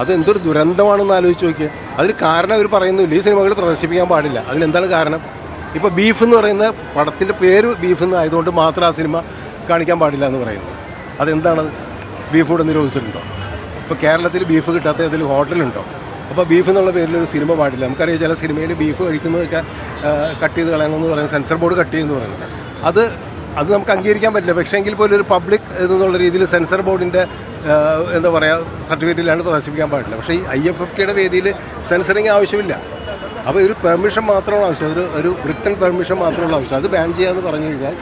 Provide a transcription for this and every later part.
അത് എന്തൊരു ദുരന്തമാണെന്ന് ആലോചിച്ച് നോക്കിയാൽ അതിന് കാരണം അവർ പറയുന്നില്ല. ഈ സിനിമകൾ പ്രദർശിപ്പിക്കാൻ പാടില്ല. അതിനെന്താണ് കാരണം? ഇപ്പോൾ ബീഫ് എന്ന് പറയുന്ന പടത്തിന്റെ പേര് ബീഫ് എന്ന് ആയതുകൊണ്ട് മാത്രം ആ സിനിമ കാണിക്കാൻ പാടില്ല എന്ന് പറയുന്നത്. അതെന്താണ്? ബീഫ് ഇവിടെ നിരോധിച്ചിട്ടുണ്ടോ? ഇപ്പോൾ കേരളത്തിൽ ബീഫ് കിട്ടാത്ത ഏതെങ്കിലും ഹോട്ടലുണ്ടോ? അപ്പോൾ ബീഫ് എന്നുള്ള പേരിൽ ഒരു സിനിമ പാടില്ല. നമുക്കറിയാം ചില സിനിമയിൽ ബീഫ് കഴിക്കുന്നതൊക്കെ കട്ട് ചെയ്ത് കളയണമെന്ന് പറയുന്നത് സെൻസർ ബോർഡ് കട്ട് ചെയ്യുമെന്ന് പറയുന്നത്. അത് അത് നമുക്ക് അംഗീകരിക്കാൻ പറ്റില്ല. പക്ഷേ എങ്കിൽ പോലും ഒരു പബ്ലിക് എന്നുള്ള രീതിയിൽ സെൻസർ ബോർഡിന്റെ എന്താ പറയുക സർട്ടിഫിക്കറ്റിലാണ് പ്രദർശിപ്പിക്കാൻ പാടില്ല. പക്ഷേ ഈ ഐ എഫ് എഫ് കെയുടെ വേദിയിൽ സെൻസറിങ് ആവശ്യമില്ല. അപ്പോൾ ഒരു പെർമിഷൻ മാത്രമാണ് ആവശ്യം ഒരു ഒരു റിട്ടേൺ പെർമിഷൻ മാത്രമുള്ള ആവശ്യം. അത് ബാൻ ചെയ്യാമെന്ന് പറഞ്ഞു കഴിഞ്ഞാൽ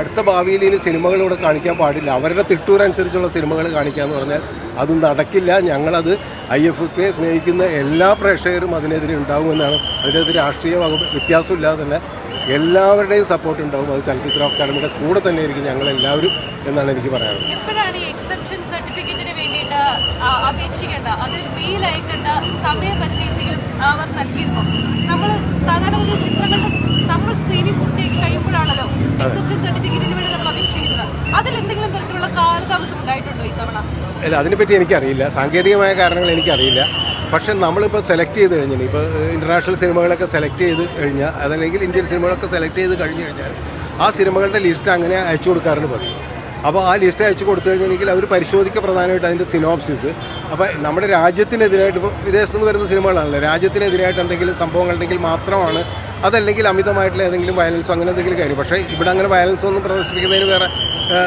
അടുത്ത ഭാവിയിൽ ഇനി സിനിമകൾ ഇവിടെ കാണിക്കാൻ പാടില്ല. അവരുടെ തിട്ടൂരനുസരിച്ചുള്ള സിനിമകൾ കാണിക്കുക എന്ന് പറഞ്ഞാൽ അത് നടക്കില്ല. ഞങ്ങളത് ഐ എഫ് കെ സ്നേഹിക്കുന്ന എല്ലാ പ്രേക്ഷകരും അതിനെതിരെ ഉണ്ടാകുമെന്നാണ് അതിനെതിരെ രാഷ്ട്രീയ വ്യത്യാസമില്ലാതെ തന്നെ എല്ലാവരുടെയും സപ്പോർട്ട് ഉണ്ടാവും. അത് ചലച്ചിത്ര അക്കാദമിയുടെ കൂടെ തന്നെ ആയിരിക്കും ഞങ്ങൾ എല്ലാവരും എന്നാണ് എനിക്ക് പറയാനുള്ളത്. അപേക്ഷിക്കേണ്ട? അത് മെയിൽ അയക്കേണ്ട സമയപരിധി എന്തെങ്കിലും അവർ നൽകിയിരുന്നോ നമ്മൾ സാധാരണ ചിത്രങ്ങളുടെ നമ്മൾ സ്ക്രീനിങ് പൂർത്തിയാക്കി കഴിയുമ്പോഴാണല്ലോ എക്സെപ്ഷൻ സർട്ടിഫിക്കറ്റിന് വേണ്ടി നമ്മൾ അതിൽ എന്തെങ്കിലും തരത്തിലുള്ള കാലതാമസം ഉണ്ടായിട്ടുണ്ടോ ഇത്തവണ? അല്ല അതിനെപ്പറ്റി എനിക്കറിയില്ല. സാങ്കേതികമായ കാരണങ്ങൾ എനിക്കറിയില്ല. പക്ഷെ നമ്മളിപ്പോൾ സെലക്ട് ചെയ്ത് കഴിഞ്ഞാൽ ഇപ്പോൾ ഇന്റർനാഷണൽ സിനിമകളൊക്കെ സെലക്ട് ചെയ്ത് കഴിഞ്ഞാൽ അതല്ലെങ്കിൽ ഇന്ത്യൻ സിനിമകളൊക്കെ സെലക്ട് ചെയ്ത് കഴിഞ്ഞ് കഴിഞ്ഞാൽ ആ സിനിമകളുടെ ലിസ്റ്റ് അങ്ങനെ അയച്ചു കൊടുക്കാറുണ്ട് പതിവ്. അപ്പോൾ ആ ലിസ്റ്റ് അയച്ചു കൊടുത്തു കഴിഞ്ഞെങ്കിൽ അവർ പരിശോധിക്കുക പ്രധാനമായിട്ട് അതിന്റെ സിനോപ്സിസ് അപ്പോൾ നമ്മുടെ രാജ്യത്തിനെതിരായിട്ട് ഇപ്പോൾ വിദേശത്ത് നിന്ന് വരുന്ന സിനിമകളാണല്ലോ. രാജ്യത്തിനെതിരായിട്ട് എന്തെങ്കിലും സംഭവങ്ങൾ ഉണ്ടെങ്കിൽ മാത്രമാണ് അതല്ലെങ്കിൽ അമിതമായിട്ടുള്ള ഏതെങ്കിലും വയലൻസോ അങ്ങനെ എന്തെങ്കിലും കാര്യം. പക്ഷേ ഇവിടെ അങ്ങനെ വയലൻസോ ഒന്നും പ്രദർശിപ്പിക്കുന്നതിന് വേറെ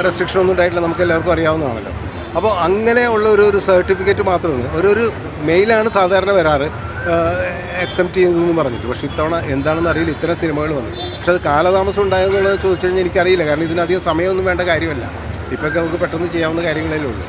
റെസ്ട്രിക്ഷൻ ഒന്നും ഉണ്ടായിട്ടില്ല നമുക്ക് എല്ലാവർക്കും അറിയാവുന്നതാണല്ലോ. അപ്പോൾ അങ്ങനെയുള്ള ഒരു ഒരു സർട്ടിഫിക്കറ്റ് മാത്രമാണ് ഒരു ഒരു മെയിലാണ് സാധാരണ വരാറ്. എക്സെപ്റ്റ് ചെയ്യുന്നതെന്ന് പറഞ്ഞിട്ട്. പക്ഷേ ഇത്തവണ എന്താണെന്ന് അറിയില്ല ഇത്തരം സിനിമകൾ വന്നു. പക്ഷെ അത് കാലതാമസം ഉണ്ടായെന്നുള്ളത് ചോദിച്ചു കഴിഞ്ഞാൽ എനിക്കറിയില്ല. കാരണം ഇതിനധികം സമയമൊന്നും വേണ്ട കാര്യമല്ല. ഇപ്പോഴൊക്കെ നമുക്ക് പെട്ടെന്ന് ചെയ്യാവുന്ന കാര്യങ്ങളേ ഉള്ളൂ.